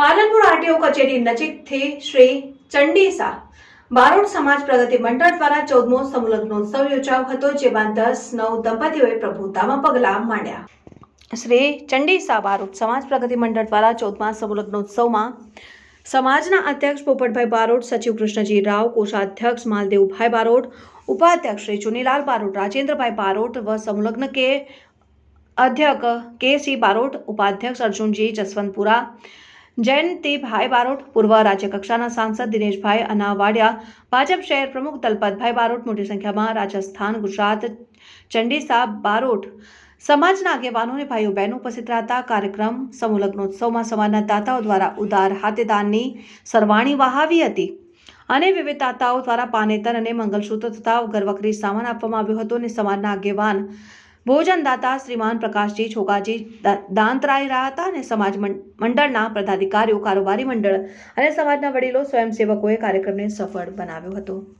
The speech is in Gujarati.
પાલનપુર આરટીઓ કચેરી નજીકથી શ્રી ચંડીસા બારોટ સમાજ પ્રગતિ મંડળ દ્વારા ચૌદમો સમલગ્નોત્સવ યોજાયો હતો, જેમાં દસ, નવ દંપતીઓએ પ્રભુતામાં પગલાં માંડ્યા. શ્રી ચંડીસા બારોટ સમાજ પ્રગતિ મંડળ દ્વારા ચૌદમા સમલગ્નોત્સવમાં સમાજના અધ્યક્ષ પોપટભાઈ બારોટ સચિવ કૃષ્ણજી રાવ, કોષાધ્યક્ષ માલદેવભાઈ બારોટ ઉપાધ્યક્ષ શ્રી ચુનીલાલ બારોટ રાજેન્દ્રભાઈ બારોટ વ સંલગ્ન કે અધ્યક્ષ કે સી બારોટ ઉપાધ્યક્ષ અર્જુનજી જસવંતપુરા જયંતિભાઈ બારોટ, પૂર્વ રાજ્યકક્ષાના સાંસદ દિનેશભાઈ અનાવાડિયા, ભાજપ શહેર પ્રમુખ દલપતભાઈ બારોટ, મોટી સંખ્યામાં રાજસ્થાન, ગુજરાત, ચંડીસા, બારોટ સમાજના આગેવાનોને ભાઈઓ બહેનો ઉપસ્થિત રહેતા. કાર્યક્રમ સમૂહ લગ્નોત્સવમાં સમાજના દાતાઓ દ્વારા ઉદાર હાથેદાનની સરવાણી વહાવી હતી અને વિવિધ દાતાઓ દ્વારા પાનેતર અને મંગલસૂત્ર તથા ઘરવકરી સામાન આપવામાં આવ્યો હતો અને સમાજના આગેવાન ભોજનદાતા શ્રીમાન પ્રકાશજી છોકાજી દા- દાંતરાય રહ્યા હતા અને સમાજ મંડળના પદાધિકારીઓ, કારોબારી મંડળ અને સમાજના વડીલો, સ્વયંસેવકોએ કાર્યક્રમને સફળ બનાવ્યો હતો.